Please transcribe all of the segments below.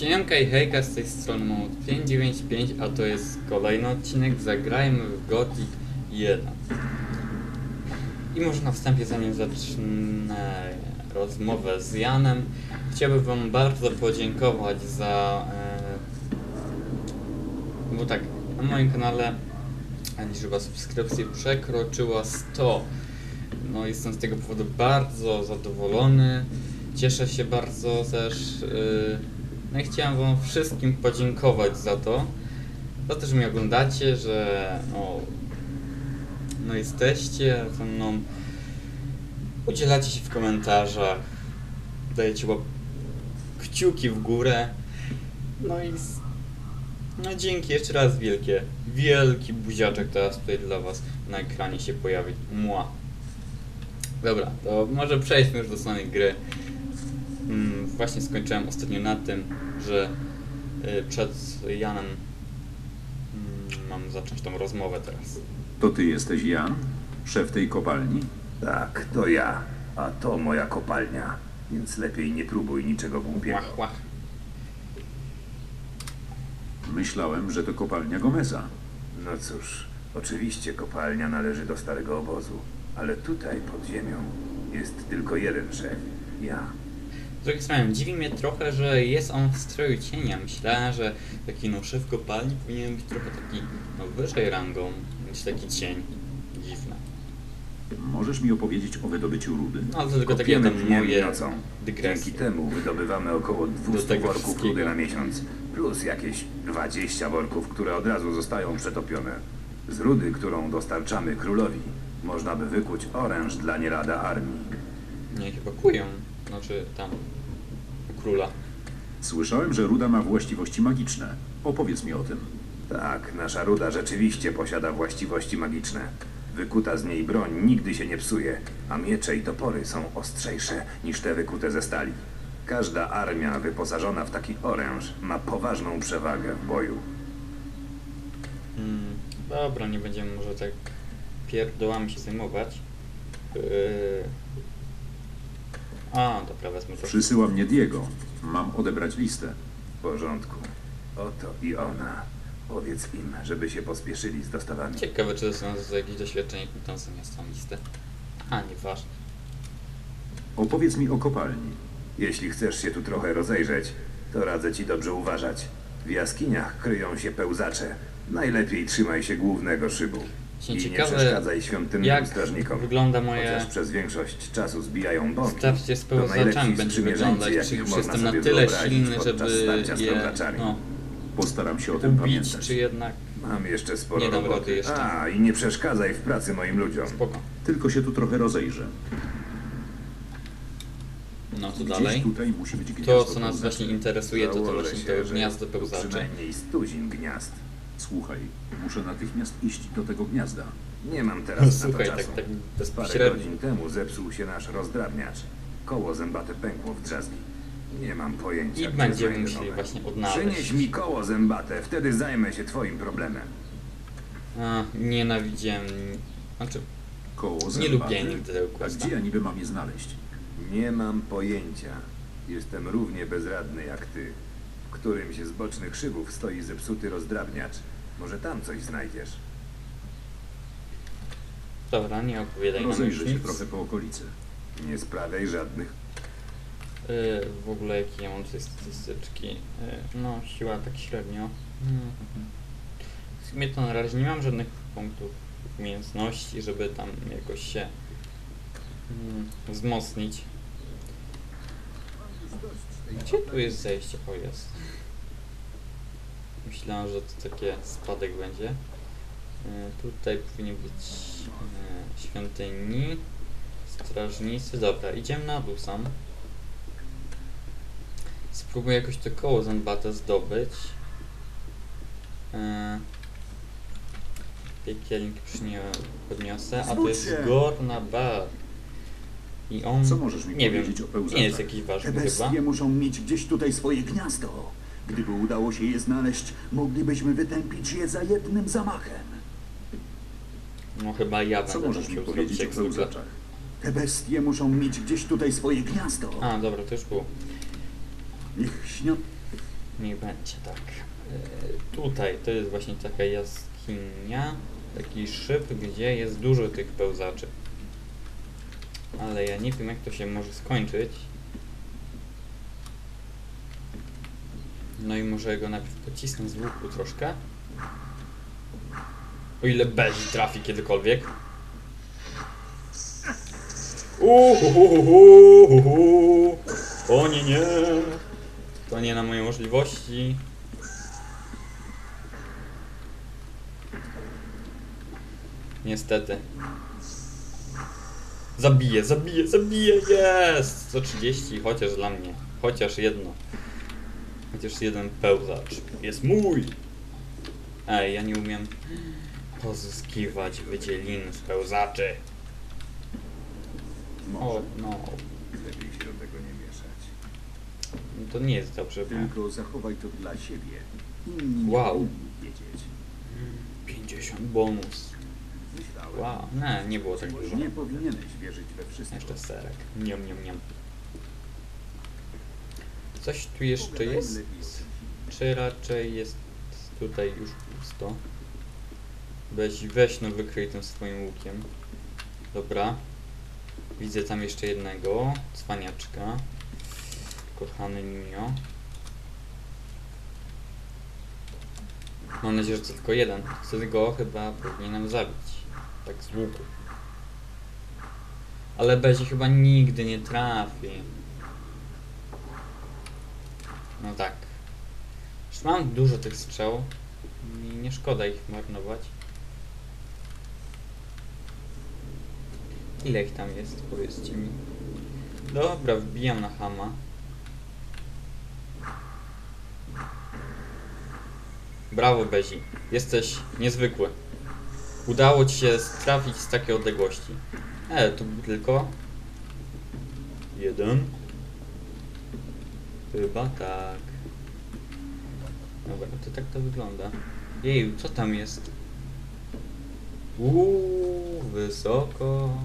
Siemka i hejka z tej strony Mode 595, a to jest kolejny odcinek Zagrajmy w Gothic 1. I może na wstępie, zanim zacznę rozmowę z Janem, chciałbym wam bardzo podziękować za... E, bo tak, na moim kanale liczba subskrypcji przekroczyła 100. No jestem z tego powodu bardzo zadowolony. Cieszę się bardzo też. Yy, no i chciałem Wam wszystkim podziękować za to. Za to, że mnie oglądacie, że no, no jesteście ze mną. Udzielacie się w komentarzach. Dajecie łap kciuki w górę. No i no dzięki jeszcze raz wielkie. Wielki buziaczek teraz tutaj dla Was na ekranie się pojawi. Mła. Dobra, to może przejdźmy już do samej gry. Właśnie skończyłem ostatnio na tym, że y, przed Janem mm, mam zacząć tą rozmowę teraz. To ty jesteś Jan? Szef tej kopalni? Tak, to ja. A to moja kopalnia. Więc lepiej nie próbuj niczego głupiego. Łach, łach. Myślałem, że to kopalnia Gomeza. No cóż, oczywiście kopalnia należy do starego obozu. Ale tutaj pod ziemią jest tylko jeden szef. Ja. Z drugiej strony dziwi mnie trochę, że jest on w stroju cienia. Myślałem, że taki no szef kopalni powinien być trochę taki no wyżej rangą niż taki cień. Dziwne. Możesz mi opowiedzieć o wydobyciu rudy? No to tylko takie tam moje nocą. dygresje. Dzięki temu wydobywamy około 200 tego worków rudy na miesiąc. Plus jakieś 20 worków, które od razu zostają przetopione. Z rudy, którą dostarczamy królowi, można by wykuć oręż dla nie lada armii. Nie, chyba kują. Znaczy tam u króla. Słyszałem, że ruda ma właściwości magiczne. Opowiedz mi o tym. Tak, nasza ruda rzeczywiście posiada właściwości magiczne. Wykuta z niej broń nigdy się nie psuje, a miecze i topory są ostrzejsze niż te wykute ze stali. Każda armia wyposażona w taki oręż ma poważną przewagę w boju. Mm, dobra, nie będziemy może tak pierdołami się zajmować. Yy... A, dobra, wezmę to. Przysyła mnie Diego. Mam odebrać listę. W porządku. Oto i ona. Powiedz im, żeby się pospieszyli z dostawami. Ciekawe, czy to są jakieś doświadczenie, jak mi tam zamiast tą listę. A, nieważne. Opowiedz mi o kopalni. Jeśli chcesz się tu trochę rozejrzeć, to radzę ci dobrze uważać. W jaskiniach kryją się pełzacze. Najlepiej trzymaj się głównego szybu. Się I nie ciekawe, przeszkadzaj świątynnym jak strażnikom. wygląda moje- Chociaż przez większość czasu zbijają bombki. Pełzaczami najlepsi będzie wyglądać, czy już jestem na tyle silny, żeby je no, Postaram się o tym ubić, pamiętać. czy jednak... Mam jeszcze sporo Nie dam roboty. jeszcze. A, i nie przeszkadzaj w pracy moim ludziom. Spoko. Tylko się tu trochę rozejrzę. No to dalej. To, co nas właśnie interesuje, to to właśnie to gniazdo pełzaczy. Przynajmniej stuzin gniazd. Słuchaj, muszę natychmiast iść do tego gniazda. Nie mam teraz Słuchaj, na to tak, czasu. tak Parę bezpośrednio. godzin temu zepsuł się nasz rozdrabniacz. Koło zębate pękło w drzazgi. Nie mam pojęcia. I gdzie będziemy znajdę musieli nowe. właśnie odnaleźć. Przynieś mi koło zębate, wtedy zajmę się twoim problemem. A, nienawidziłem... Znaczy, Koło nie zębate. lubię nigdy tego A questa. gdzie ja niby mam je znaleźć? Nie mam pojęcia. Jestem równie bezradny jak ty. W którymś z bocznych szybów stoi zepsuty rozdrabniacz. Może tam coś znajdziesz. Dobra, nie opowiadaj nam już Rozejrzę się nic. trochę po okolicy. Nie sprawiaj żadnych. Y, w ogóle jakie ja mam tutaj statystyczki? Y, no, siła tak średnio. Mhm. W sumie to na razie nie mam żadnych punktów umiejętności, żeby tam jakoś się mm, wzmocnić. Gdzie tu jest zejście? O jest. Myślałem, że to takie spadek będzie. Y, tutaj powinien być y, świątyni, strażnicy. Dobra, idziemy na dół sam. Spróbuję jakoś to koło zębate zdobyć. Yy. Piekielnik przynie, podniosę, a to jest! Gorna Bar. I on... Co możesz mi nie wiem, powiedzieć o pełzaczach? nie jest jakiś Te ważny chyba. bestie muszą mieć gdzieś tutaj swoje gniazdo. Gdyby udało się je znaleźć, moglibyśmy wytępić je za jednym zamachem. No chyba ja Co będę możesz mi powiedzieć o pełzaczach? Te bestie muszą mieć gdzieś tutaj swoje gniazdo. A, dobra, to już było. Niech śnią... Niech będzie tak. E, tutaj to jest właśnie taka jaskinia, taki szyb, gdzie jest dużo tych pełzaczy. Ale ja nie wiem jak to się może skończyć. No i może go najpierw pocisnę z łuku troszkę. O ile Bezi trafi kiedykolwiek. Uhuhuhuhuhu. O nie, nie. To nie na moje możliwości. Niestety. Zabiję, zabiję, zabiję, jest! 130, chociaż dla mnie. Chociaż jedno. Chociaż jeden pełzacz. Jest mój! Ej, ja nie umiem pozyskiwać wydzielin z pełzaczy. O, no. Lepiej się do tego nie mieszać. To nie jest dobrze. Tylko zachowaj to dla siebie. Inni nie Wow. powinni wiedzieć. 50 bonus. Wow, nie, nie było tak dużo. Nie powinieneś wierzyć we wszystko. Jeszcze serek. Niam, niam, niam. Coś tu jeszcze jest? Czy raczej jest tutaj już pusto? Weź, weź no wykryj tym swoim łukiem. Dobra. Widzę tam jeszcze jednego cwaniaczka. Kochany Nino. Mam nadzieję, że to tylko jeden. Wtedy go chyba powinienem zabić. Tak z łuku. Ale Bezi chyba nigdy nie trafi. No tak. Już mam dużo tych strzał. I nie szkoda ich marnować. Ile ich tam jest? Powiedzcie mi. Dobra, wbijam na hama. Brawo, Bezi. Jesteś niezwykły. Udało ci się trafić z takiej odległości. E, to był tylko... Jeden. Chyba tak. Dobra, to tak to wygląda. Jej, co tam jest? Uuu, wysoko.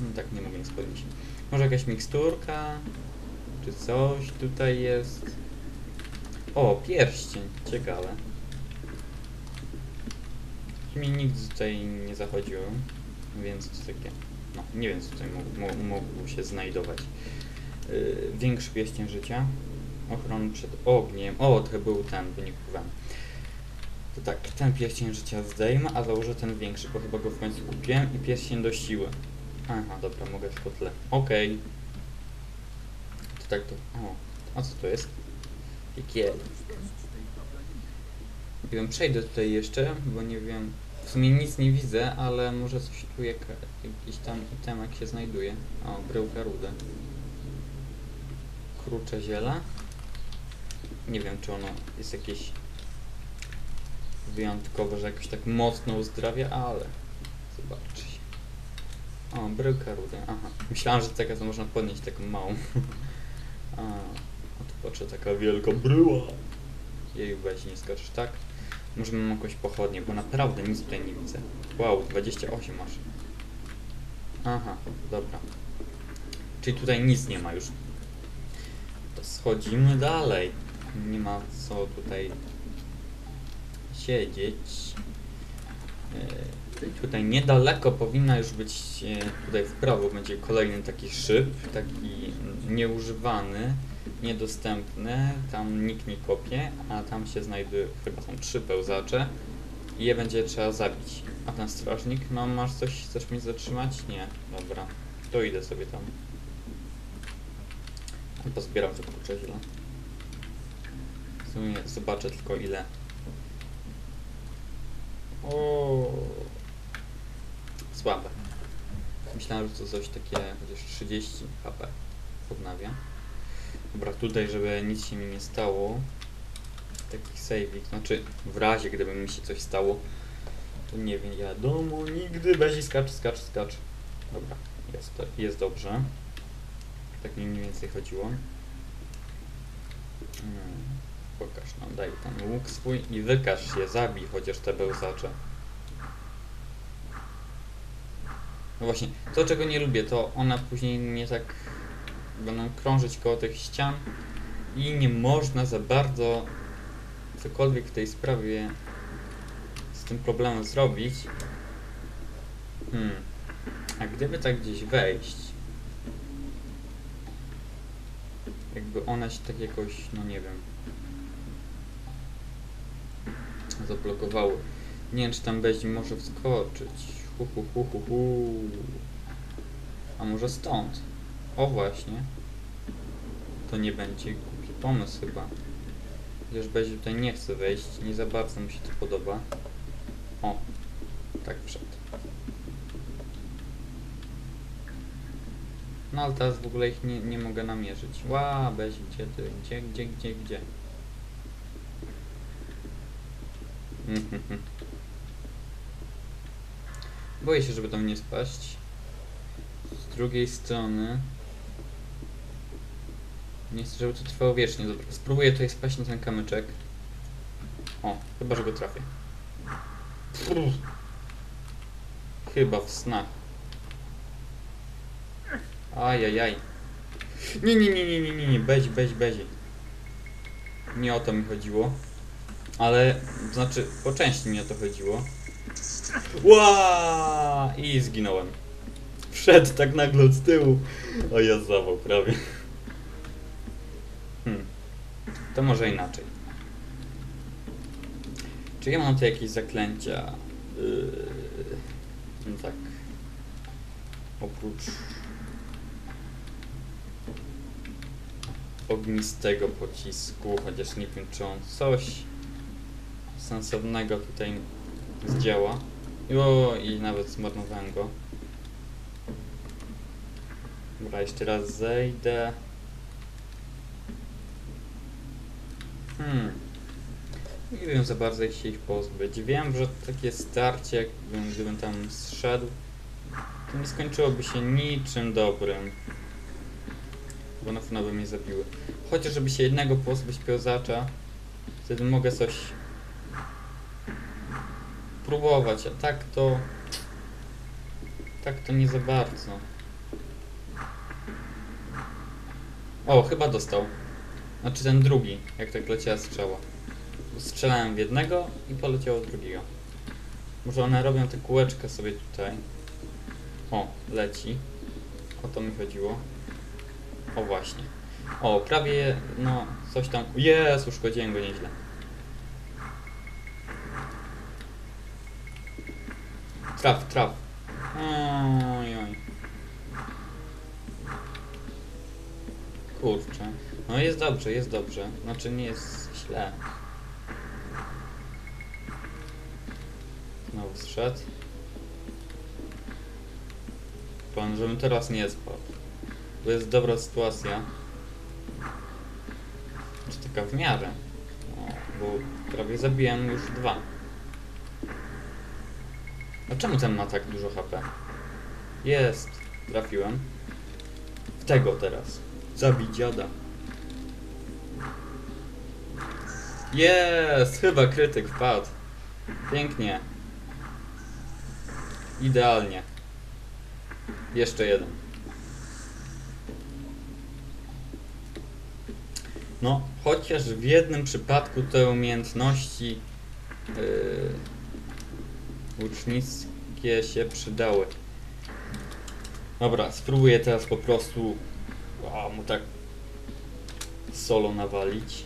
No tak, nie mogę nic podnieść. Może jakaś miksturka? Czy coś tutaj jest? O, pierścień. Ciekawe. Mi nigdy tutaj nie zachodziłem, więc to takie... No, nie wiem co tutaj mógł się znajdować. Yy, większy pierścień życia. Ochron przed ogniem. O, to był ten, bo nie kupowałem. To tak, ten pierścień życia zdejmę, a założę ten większy, bo chyba go w końcu kupiłem i pierścień do siły. Aha, dobra, mogę tylko tyle. Okej. To tak to... O, a co to jest? Piekiel. Nie wiem, przejdę tutaj jeszcze, bo nie wiem... W sumie nic nie widzę, ale może coś tu jak, jakiś tam itemek się znajduje. O, bryłka ruda. Krucze ziela. Nie wiem, czy ono jest jakieś wyjątkowe, że jakoś tak mocno uzdrawia, ale zobaczcie. O, bryłka ruda, aha. Myślałem, że taka to można podnieść taką małą. A, a tu patrzę, taka wielka bryła. Jej, weź nie skaczesz, tak? Może mam jakąś pochodnię, bo naprawdę nic tutaj nie widzę. Wow, 28 masz. Aha, dobra. Czyli tutaj nic nie ma już. To schodzimy dalej. Nie ma co tutaj siedzieć. E, Tutaj niedaleko powinna już być, e, tutaj w prawo będzie kolejny taki szyb, taki nieużywany, niedostępny, tam nikt nie kopie, a tam się znajduje, chyba są trzy pełzacze i je będzie trzeba zabić. A ten strażnik, no masz coś, chcesz mnie zatrzymać? Nie, dobra, to idę sobie tam. Pozbieram kurczę źle. W sumie zobaczę tylko ile. O, Słabe. Myślałem, że to coś takie chociaż 30 HP odnawia. Dobra, tutaj, żeby nic się mi nie stało. Taki saving, znaczy w razie gdyby mi się coś stało, to nie wiem, wiadomo, nigdy weź skacz, skacz, skacz. Dobra, jest, jest dobrze. Tak mi mniej więcej chodziło. Hmm, pokaż nam, daj ten łuk swój i wykaż się, zabij chociaż te bełzacze. No właśnie, to czego nie lubię, to one później mnie tak będą krążyć koło tych ścian i nie można za bardzo cokolwiek w tej sprawie z tym problemem zrobić. Hmm. A gdyby tak gdzieś wejść, jakby one się tak jakoś, no nie wiem, zablokowały. Nie wiem, czy tam będzie może wskoczyć. Hu, hu, hu, hu, hu. A może stąd? O właśnie. To nie będzie głupi pomysł chyba. Chociaż będzie tutaj nie chce wejść, nie za bardzo mi się to podoba. O, tak wszedł. No ale teraz w ogóle ich nie, nie mogę namierzyć. Ła, weź, gdzie ty, gdzie, gdzie, gdzie, gdzie? Boję się, żeby tam nie spaść. Z drugiej strony... Nie chcę, żeby to trwało wiecznie. Dobra, spróbuję tutaj spaść na ten kamyczek. O, chyba, że go trafię. Chyba w snach. Ajajaj. Nie, nie, nie, nie, nie, nie, nie, beź, beź, beź. Nie o to mi chodziło. Ale, znaczy, po części mi o to chodziło. Ła! I zginąłem. Wszedł tak nagle od tyłu. O ja zawał prawie. Hmm. To może inaczej. Czy ja mam tu jakieś zaklęcia? Yy, no tak. Oprócz ognistego pocisku, chociaż nie wiem czy on coś sensownego tutaj zdziała. O, i nawet zmarnowałem go. Dobra, jeszcze raz zejdę. Hmm. Za bardzo jak się ich pozbyć. Wiem, że takie starcie, jakbym, gdybym tam zszedł, to nie skończyłoby się niczym dobrym. Bo na pewno by mnie zabiły. Chociaż żeby się jednego pozbyć pełzacza, wtedy mogę coś próbować, a tak to... Tak to nie za bardzo. O, chyba dostał. Znaczy ten drugi, jak tak leciała strzała. Strzelałem w jednego i poleciało w drugiego. Może one robią te kółeczka sobie tutaj. O, leci. O to mi chodziło. O właśnie. O, prawie, no, coś tam... Jest, uszkodziłem go nieźle. Traf, traf. Oj, oj. Kurczę. No jest dobrze, jest dobrze. Znaczy nie jest źle. Zszedł. Pan, żebym teraz nie spadł. Bo jest dobra sytuacja. Czy taka w miarę. O, bo prawie zabiłem już dwa. A czemu ten ma tak dużo HP? Jest. Trafiłem. W tego teraz. Zabij dziada. Jest! Chyba krytyk wpadł. Pięknie. Idealnie. Jeszcze jeden. No, chociaż w jednym przypadku te umiejętności yy, łucznickie się przydały. Dobra, spróbuję teraz po prostu a, mu tak solo nawalić.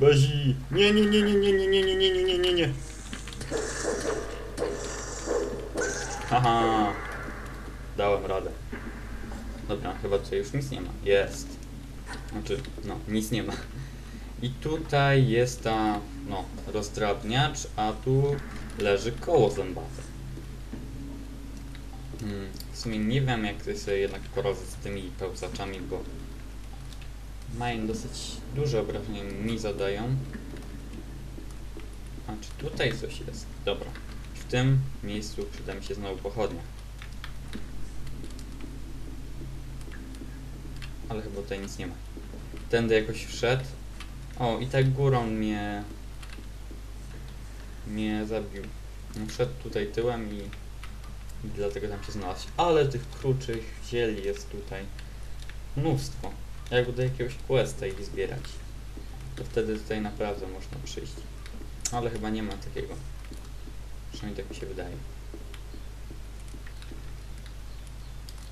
Bazi! Nie, nie, nie, nie, nie, nie, nie, nie, nie, nie, nie, nie, Haha. Dałem radę. Dobra, chyba tutaj już nic nie ma. Jest. Znaczy, no, nic nie ma. I tutaj jest ta, no, rozdrabniacz, a tu leży koło zębate. Hmm, w sumie nie wiem, jak sobie jednak poradzę z tymi pełzaczami, bo mają dosyć duże obrażenia, mi zadają. A czy tutaj coś jest? Dobra. W tym miejscu przyda mi się znowu pochodnia. Ale chyba tutaj nic nie ma. Tędy jakoś wszedł. O, i tak górą mnie... mnie zabił. No, Wszedł tutaj tyłem i... i dlatego tam się znalazł. Ale tych kruczych zieli jest tutaj mnóstwo. Jak do jakiegoś questa ich zbierać, to wtedy tutaj naprawdę można przyjść. Ale chyba nie ma takiego. Przynajmniej tak mi się wydaje.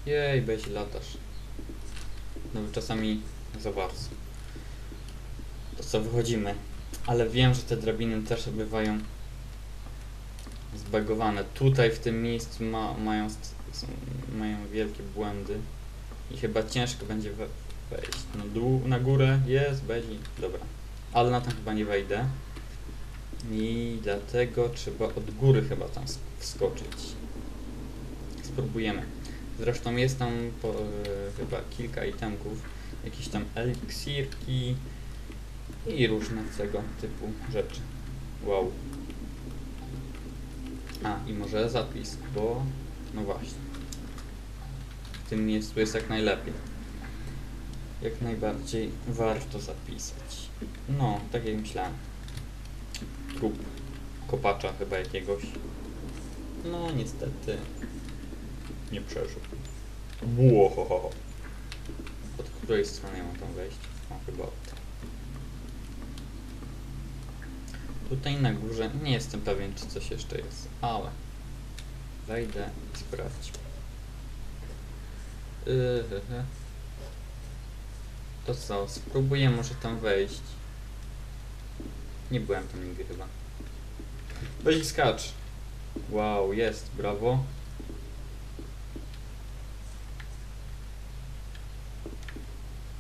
Jej, bez latasz. No czasami za bardzo. To co, wychodzimy. Ale wiem, że te drabiny też bywają zbagowane. Tutaj w tym miejscu ma, mają, są, mają wielkie błędy. I chyba ciężko będzie we, wejść. Na dół, na górę jest, będzie. Dobra. Ale na tam chyba nie wejdę. I dlatego trzeba od góry chyba tam sk- wskoczyć. Spróbujemy. Zresztą jest tam po, e, chyba kilka itemków. Jakieś tam eliksirki i różne tego typu rzeczy. Wow. A, i może zapis, bo... No właśnie. W tym miejscu jest jak najlepiej. Jak najbardziej warto zapisać. No, tak jak myślałem. Trup kopacza chyba jakiegoś. No, niestety. Nie przeżył. Ło, Od której strony ja mam tam wejść? O, chyba od tej. Tutaj na górze nie jestem pewien, czy coś jeszcze jest, ale wejdę i sprawdźmy. Yy, to co, spróbuję może tam wejść. Nie byłem tam nigdy chyba. Weź skacz. Wow, jest, brawo.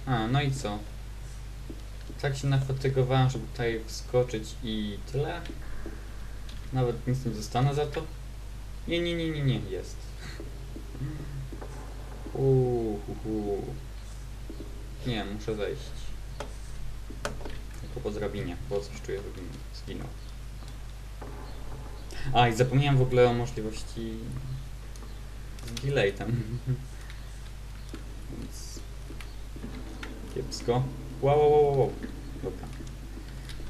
A, no i co? Tak się nafatygowałem, żeby tutaj wskoczyć i tyle. Nawet nic nie dostanę za to. Nie, nie, nie, nie, nie, jest. Uuu, hu. Nie, muszę wejść. Po drabinie, bo coś czuję, żebym zginął. A, i zapomniałem w ogóle o możliwości z delatem. Więc... Kiepsko. Wow, wow, wow, wow. Dobra.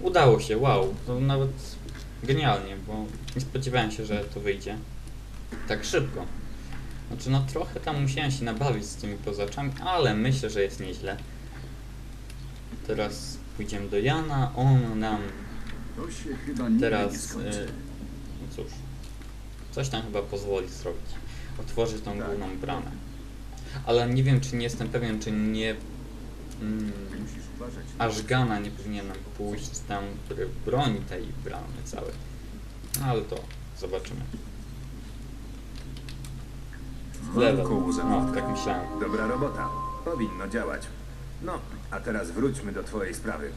Udało się, wow. To nawet genialnie, bo nie spodziewałem się, że to wyjdzie tak szybko. Znaczy, no trochę tam musiałem się nabawić z tymi pozaczami, ale myślę, że jest nieźle. Teraz pójdziemy do Jana, on nam teraz, y, no cóż, coś tam chyba pozwoli zrobić. Otworzyć tą Tak. główną bramę. Ale nie wiem, czy nie jestem pewien, czy nie... Mm, aż Gana nie powinienem pójść tam, który broni tej bramy całej. No, ale to zobaczymy. Kołza. No, tak myślałem. Dobra robota. Powinno działać. No, a teraz wróćmy do twojej sprawy.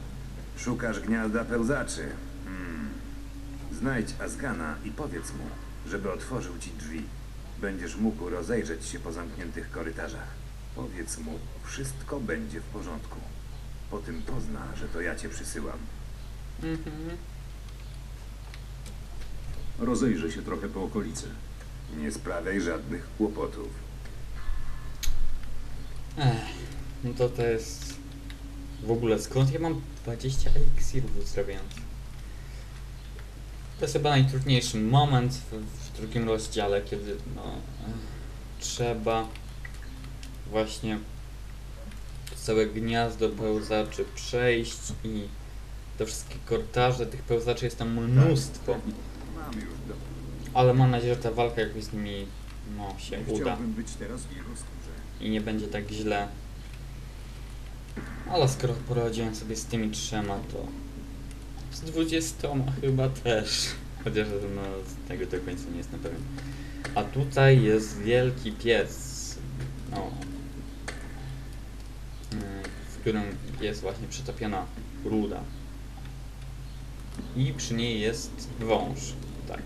Szukasz gniazda pełzaczy. Hmm. Znajdź Azgana i powiedz mu, żeby otworzył ci drzwi. Będziesz mógł rozejrzeć się po zamkniętych korytarzach. Powiedz mu, wszystko będzie w porządku. Po tym pozna, że to ja cię przysyłam. Mhm. Rozejrzę się trochę po okolicy. Nie sprawiaj żadnych kłopotów. Ech, no to to jest... W ogóle skąd ja mam 20 eliksirów uzdrawiających? To jest chyba najtrudniejszy moment w, w drugim rozdziale, kiedy no, trzeba właśnie całe gniazdo pełzaczy przejść i te wszystkie korytarze tych pełzaczy jest tam mnóstwo. Już do... Ale mam nadzieję, że ta walka jakoś z nimi no, się uda i nie będzie tak źle. Ale skoro poradziłem sobie z tymi trzema, to z dwudziestoma chyba też. Chociaż no, tego do końca nie jestem pewien. A tutaj jest wielki pies. No. W którym jest właśnie przetopiona ruda. I przy niej jest wąż. Tak.